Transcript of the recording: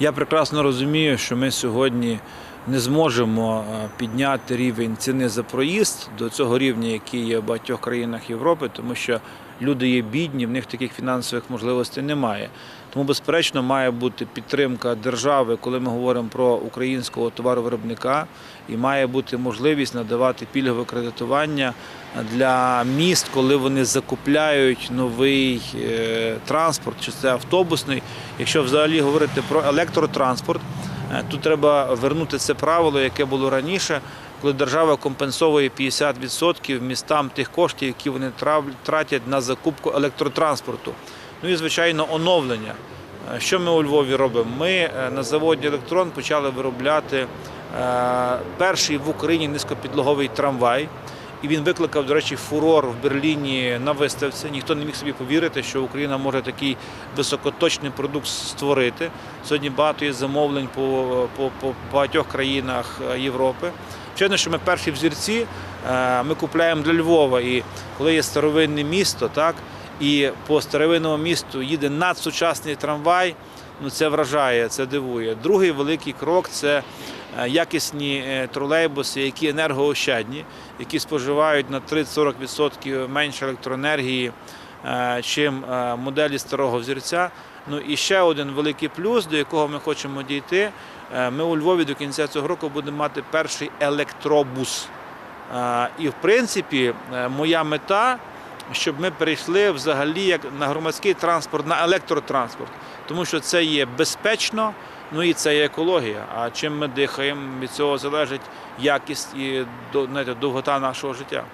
Я прекрасно розумію, що ми сьогодні не зможемо е, підняти рівень ціни за проїзд до цього рівня, який є в багатьох країнах Європи, тому що люди є бідні, в них таких фінансових можливостей немає. Тому, безперечно, має бути підтримка держави, коли ми говоримо про українського товаровиробника, і має бути можливість надавати пільгове кредитування для міст, коли вони закупляють новий е, транспорт, чи це автобусний. Якщо взагалі говорити про електротранспорт, тут треба вернути це правило, яке було раніше, коли держава компенсовує 50% містам тих коштів, які вони тратять на закупку електротранспорту. Ну і звичайно оновлення. Е, Що ми у Львові робимо? Ми е, на заводі Електрон почали виробляти е, перший в Україні низькопідлоговий трамвай. І він викликав, до речі, фурор в Берліні на виставці. Ніхто не міг собі повірити, що Україна може такий високоточний продукт створити. Сьогодні багато є замовлень по, по, по багатьох країнах е, Європи. Очевидно, що ми перші взірці е, ми купляємо для Львова. І коли є старовинне місто, так, і по старовинному місту їде надсучасний трамвай, ну це вражає, це дивує. Другий великий крок це якісні е, тролейбуси, які енергоощадні, які споживають на 30-40% менше електроенергії, е, чим е, моделі старого взірця. Ну і ще один великий плюс, до якого ми хочемо дійти. е, Ми у Львові до кінця цього року будемо мати перший електробус. Е, І в принципі, е, моя мета, щоб ми перейшли взагалі як на громадський транспорт, на електротранспорт, тому що це є безпечно, ну і це є екологія. А чим ми дихаємо, від цього залежить якість і знаєте, довгота нашого життя.